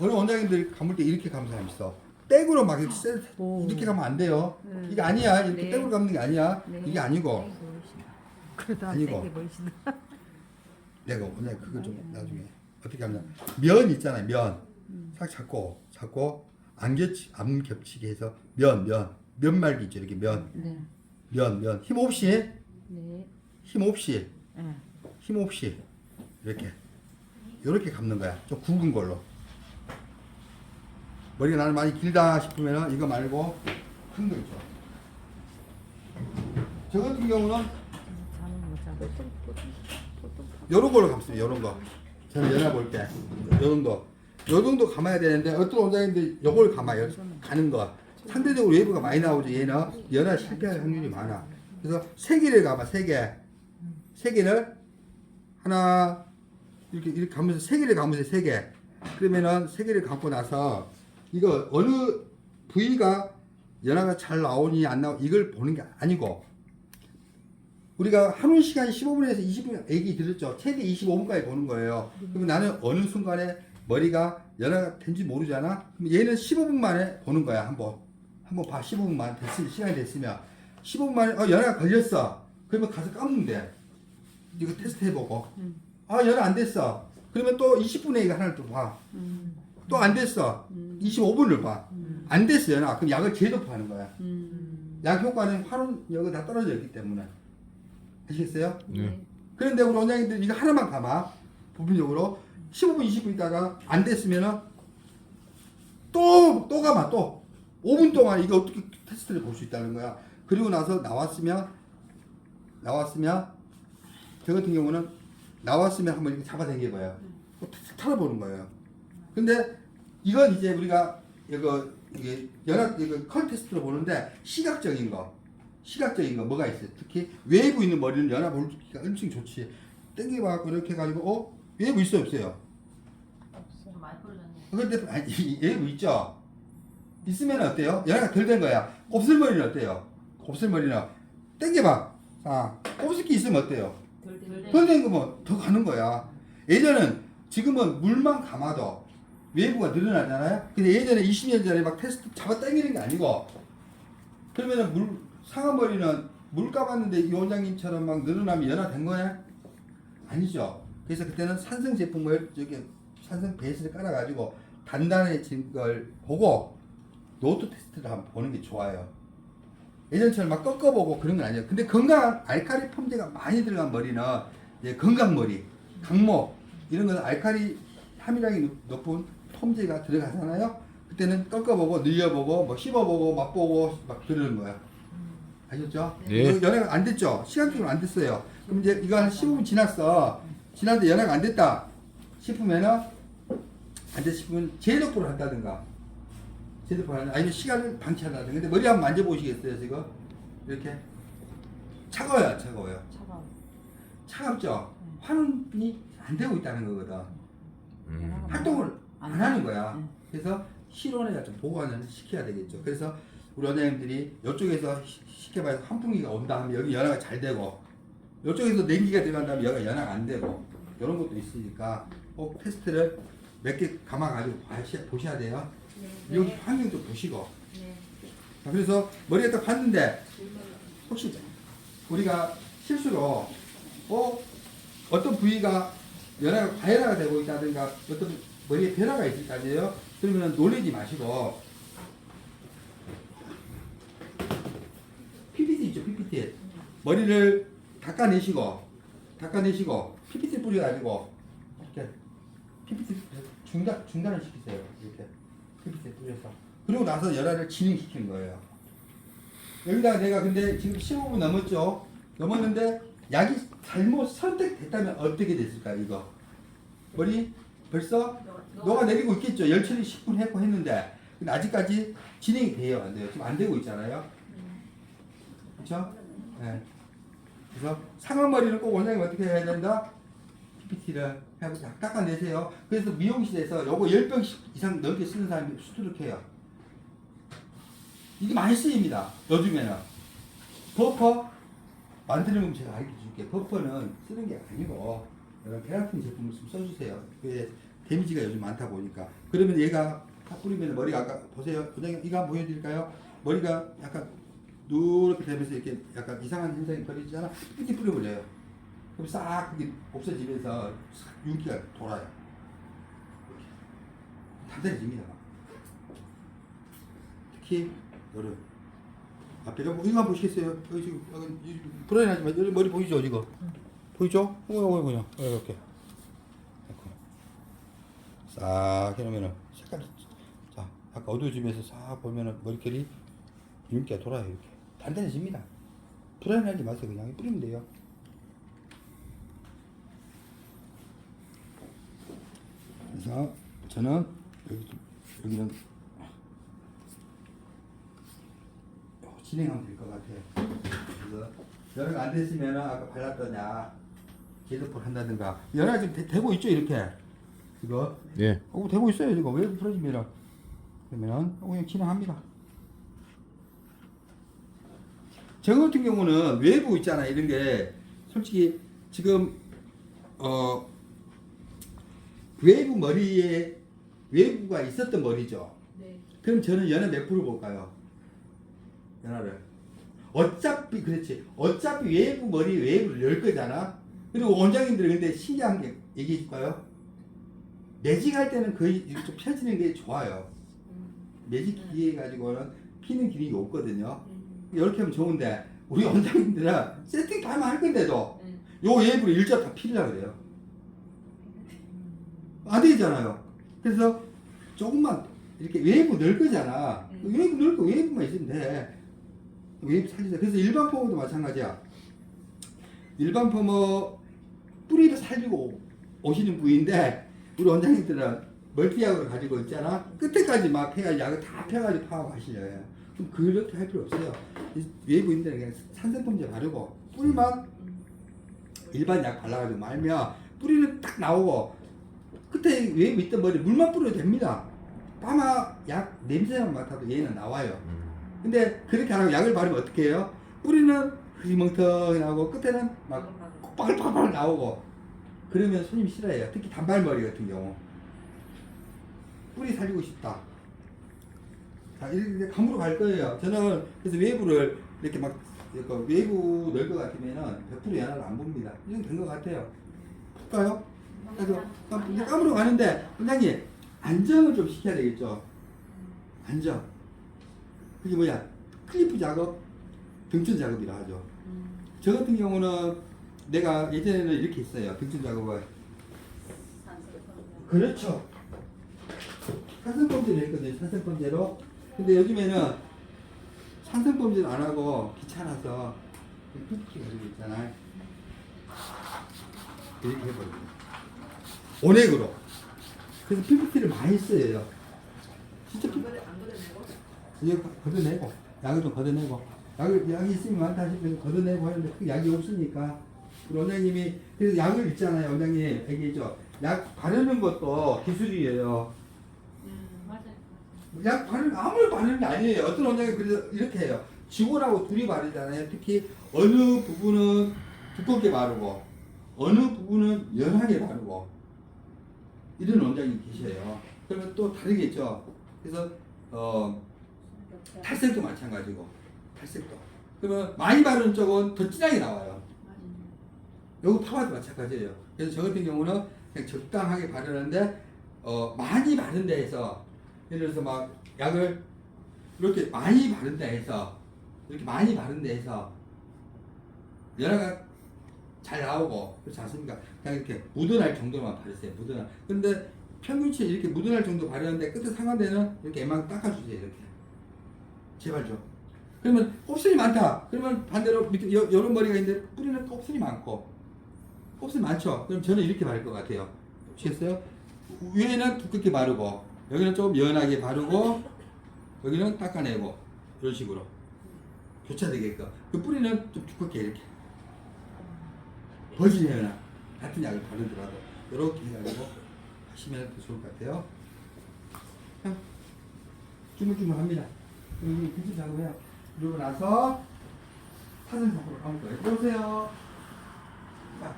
어느 원장님들 감을 때 이렇게 감는 사람 있어. 백으로 막 이렇게, 세- 오. 이렇게 가면 안 돼요. 음. 이게 아니야. 이렇게 네. 백으로 감는 게 아니야. 네. 이게 아니고. 안 아니고. 내가 원장님 그거 좀 나중에 어떻게 하냐. 면 있잖아요. 면. 음. 싹 잡고 잡고 안 겹치 안 겹치게 해서 면 면. 면 말기 있죠. 이렇게 면. 네. 면 면. 힘 없이 네. 힘 없이 네. 힘 없이 이렇게 이렇게 감는 거야. 좀 굵은 걸로. 머리가 나는 많이 길다 싶으면 이거 말고 큰 거 있죠. 저 같은 경우는 요런 걸로 감습니다. 요런 거. 저는 연화 볼 때. 요 정도. 요 정도 감아야 되는데 어떤 원장님들 요걸 감아요. 가는 거. 상대적으로 웨이브가 많이 나오죠. 얘는 연화 실패할 확률이 많아. 그래서 세 개를 감아. 세 개. 세 개를 하나 이렇게 이렇게 감으면서 세 개를 감으세요. 세 개. 그러면은 세 개를 감고 나서 이거 어느 부위가 연화가 잘 나오니 안 나오 이걸 보는 게 아니고 우리가 하루 시간 15분에서 20분 얘기 들었죠. 최대 25분까지 보는 거예요. 그러면 나는 어느 순간에 머리가 연화가 된지 모르잖아. 그럼 얘는 15분 만에 보는 거야. 한번 한번 봐. 15분 만 됐으면 시간이 됐으면 15분 만에 어 연화가 걸렸어. 그러면 가서 감으면 돼. 이거 테스트 해보고 음. 아 연화 안 됐어. 그러면 또 20분에 이거 하나를 또 봐. 음. 또 안 됐어. 음. 25분을 봐. 음. 안 됐어 연화. 그럼 약을 재도포하는 거야. 음. 약 효과는 활용력이 다 떨어져 있기 때문에 아시겠어요? 네. 그런데 우리 원장님들 이거 하나만 감아 부분적으로 15분 20분 있다가 안 됐으면은 또 또 감아 또 5분 동안 이거 어떻게 테스트를 볼 수 있다는 거야 그리고 나서 나왔으면 나왔으면 저 같은 경우는 나왔으면 한번 이렇게 잡아당겨 봐요 털어보는 거예요 근데 이건 이제 우리가 이거 이게 연합 이거 컬 테스트로 보는데 시각적인 거 시각적인 거 뭐가 있어요? 특히 웨이브 있는 머리는 연합 볼기가 엄청 좋지. 땡겨갖고 이렇게 해가지고 어 웨이브 있어 없어요? 많이 벌렸네. 근데 아니, 이 웨이브 있죠. 있으면 어때요? 연합이 덜된 거야. 곱슬머리는 어때요? 곱슬머리는 땡겨봐. 아 곱슬기 있으면 어때요? 덜덜된 거면 더 가는 거야. 예전은 지금은 물만 감아도 웨이브가 늘어나잖아요. 근데 예전에 20년 전에 막 테스트 잡아 당기는 게 아니고 그러면은 물 상한 머리는 물 감았는데 이 원장님처럼 막 늘어나면 연화된 거야? 아니죠. 그래서 그때는 산성 제품을 저기 산성 베이스를 깔아가지고 단단해진 걸 보고 노트 테스트를 한번 보는 게 좋아요. 예전처럼 막 꺾어보고 그런 건 아니에요. 근데 건강한 알카리 펌제가 많이 들어간 머리는 이제 건강 머리, 강모 이런 거는 알카리 함유량이 높- 높은 펌제가 들어가잖아요. 그때는 꺾어보고 늘려보고 뭐 씹어보고 맛보고 막 그러는 거야. 아셨죠? 네. 이거 연애가 안 됐죠? 시간적으로 안 됐어요. 그럼 이제 이거 한 15분 지났어. 지났는데 연애가 안 됐다 싶으면은 안됐 싶으면 제도포를 한다든가 제도포를 한다 아니면 시간을 방치한다든가 근데 머리 한번 만져보시겠어요 지금? 이렇게 차가워요 안 차가워요? 차가워. 차갑죠? 환원이 안 되고 있다는 거거든 음. 활동을 안 하는 거야 네. 그래서 실온에다 좀 보관을 시켜야 되겠죠. 그래서 우리 원장님들이 이쪽에서 시- 쉽게 말해서 환풍기가 온다 하면 여기 연화가 잘 되고 이쪽에서 냉기가 들어간다면 여기가 연화가 안 되고 이런 것도 있으니까 꼭 테스트를 몇 개 감아가지고 보셔야 돼요. 여기 환경 좀 보시고. 자, 그래서 머리에 딱 봤는데 혹시 우리가 실수로 어 어떤 부위가 연화가 과연화가 되고 있다든가 어떤 머리에 변화가 있을 거 아니에요? 그러면 놀리지 마시고 PPT 있죠 PPT 머리를 닦아내시고 닦아내시고 PPT 뿌려가지고 이렇게 PPT 중단 중단을 시키세요 이렇게 PPT 뿌려서 그리고 나서 열화를 진행시키는 거예요. 여기다가 내가 근데 지금 15분 넘었죠? 넘었는데 약이 잘못 선택됐다면 어떻게 됐을까 이거? 머리 벌써 녹아 내리고 있겠죠? 열 처리 10분 했고 했는데 근데 아직까지 진행이 돼요 안 돼요? 지금 안 되고 있잖아요. 그렇죠? 네. 그래서 상한 머리를 꼭 원장님 어떻게 해야 된다? PPT를 하고 딱 닦아내세요. 그래서 미용실에서 요거 10병 이상 넘게 쓰는 사람이 수두룩해요. 이게 많이 쓰입니다. 요즘에는. 버퍼 만드는 건 제가 알려줄게. 버퍼는 쓰는 게 아니고 이런 케라틴 제품을 좀 써주세요. 그게 데미지가 요즘 많다 보니까 그러면 얘가 탁 뿌리면 머리가 아까 보세요 부장님 이거 한번 보여드릴까요? 머리가 약간 누렇게 되면서 이렇게 약간 이상한 현상이 벌어지잖아 이렇게 뿌려버려요 그럼 싹 그게 없어지면서 싹 윤기가 돌아요. 단단해집니다 특히 여름 앞에가 뭐 이거 보시겠어요? 여기 지금 여기 불안하지만 여기 머리 보이죠 지금? 보이죠? 이거 그냥 이렇게. 이렇게. 싹 해놓으면은 색깔이 자 아까 어두워지면서 싹 보면은 머릿결이 윤기가 돌아요 이렇게. 단단해집니다. 불안하지 마세요 그냥. 뿌리면 돼요. 그래서 저는 여기 여기는 진행하면 될 것 같아요. 그래서 연화가 안 됐으면 아까 발랐던 약 제도포를 한다든가. 연화가 지금 되, 되고 있죠 이렇게? 이거? 예. 어, 되고 있어요 이거. 왜 풀어지면 그러면은 어, 그냥 진행합니다. 저 같은 경우는 외부 있잖아 이런 게. 솔직히 지금 어 외부 머리에 외부가 있었던 머리죠. 네. 그럼 저는 연화 몇 프로 볼까요? 연화를. 어차피 그렇지. 어차피 외부 머리 외부를 열 거잖아 그리고 원장님들은 근데 신기한 게 얘기해 줄까요? 매직할 때는 거의 이렇게 좀 펴지는 게 좋아요. 매직 기계 가지고는 피는 기능이 없거든요. 이렇게 하면 좋은데 우리 원장님들은 세팅 다 하면 할 건데도 요 외부를 일자 다 피려고 그래요. 안 되잖아요. 그래서 조금만 이렇게 외부 넣을 거잖아. 음. 외부 넣을 거 외부만 있으면 돼. 외부 살리자. 그래서 일반 펌도 마찬가지야. 일반 펌은 뿌리를 살리고 오시는 부위인데 우리 원장님들은 멀티약을 가지고 있잖아. 끝에까지 막 펴가 약을 다 펴가지고 파고 하시려요. 그럼 그렇게 할 필요 없어요. 이 외부인들은 그냥 산성펌제 바르고 뿌리만 일반 약 발라가지고 말면 뿌리는 딱 나오고 끝에 외부 있던 머리 물만 뿌려도 됩니다. 파마 약 냄새만 맡아도 얘는 나와요. 근데 그렇게 안 하고 약을 바르면 어떻게 해요? 뿌리는 흐리멍텅하고 끝에는 막 빠글빠글 나오고 그러면 손님 싫어해요. 특히 단발머리 같은 경우 뿌리 살리고 싶다. 자 이렇게 감으로 갈 거예요. 저는 그래서 외부를 이렇게 막 이렇게 외부 넣을 것 같으면은 100% 연화를 안 봅니다. 이건 된것 같아요. 볼까요? 그래서 감으로 가는데 원장님 안정을 좀 시켜야 되겠죠. 안정. 그게 뭐야? 클리프 작업, 등촌 작업이라 하죠. 저 같은 경우는 내가 예전에는 이렇게 했어요. 등촌 작업을. 그렇죠. 산성범죄를 했거든요. 산성범죄로. 근데 요즘에는 산성범죄를 안 하고 귀찮아서 뚝뚝 가지고 있잖아요. 이렇게 해버려요. 온액으로. 그래서 PPT를 많이 써요. 진짜 PPT. 이거 걷어내고 약을 좀 걷어내고 약을 약이 있으면 많다 싶으면 걷어내고 하는데 그 약이 없으니까 원장님이 그래서 약을 있잖아요. 원장님 얘기했죠? 약 바르는 것도 기술이에요. 맞아요. 약 바르는 아무리 바르는 게 아니에요. 어떤 원장이 그래서 이렇게 해요. 직원하고 둘이 바르잖아요. 특히 어느 부분은 두껍게 바르고 어느 부분은 연하게 바르고 이런 원장이 계셔요. 그러면 또 다르겠죠? 그래서 어 탈색도 마찬가지고 탈색도. 그러면 많이 바르는 쪽은 더 진하게 나와요 요거 파마도 마찬가지예요 그래서 저 같은 경우는 그냥 적당하게 바르는데 어 많이 바른 데에서 예를 들어서 막 약을 이렇게 많이 바른 데에서 이렇게 많이 바른 데에서 연화가 잘 나오고 그렇지 않습니까? 그냥 이렇게 묻어날 정도만 바르세요 묻어날 근데 평균치 이렇게 묻어날 정도 바르는데 끝에 상한 데는 이렇게 애만 닦아주세요 이렇게 제발 좀. 그러면 곱슬이 많다. 그러면 반대로 밑에 여, 여러 머리가 있는데 뿌리는 곱슬이 많고 곱슬이 많죠. 그럼 저는 이렇게 바를 것 같아요. 보시겠어요? 위에는 두껍게 바르고 여기는 좀 연하게 바르고 여기는 닦아내고 이런 식으로 교차되게끔 그 뿌리는 좀 두껍게 이렇게 버지려나 같은 약을 바르더라도 이렇게 해가지고 하시면 더 좋을 것 같아요. 그냥 주물주물 합니다. 여기 기초 작업해요. 그러고 나서 사진 작업을 하는 거예요. 보세요. 자,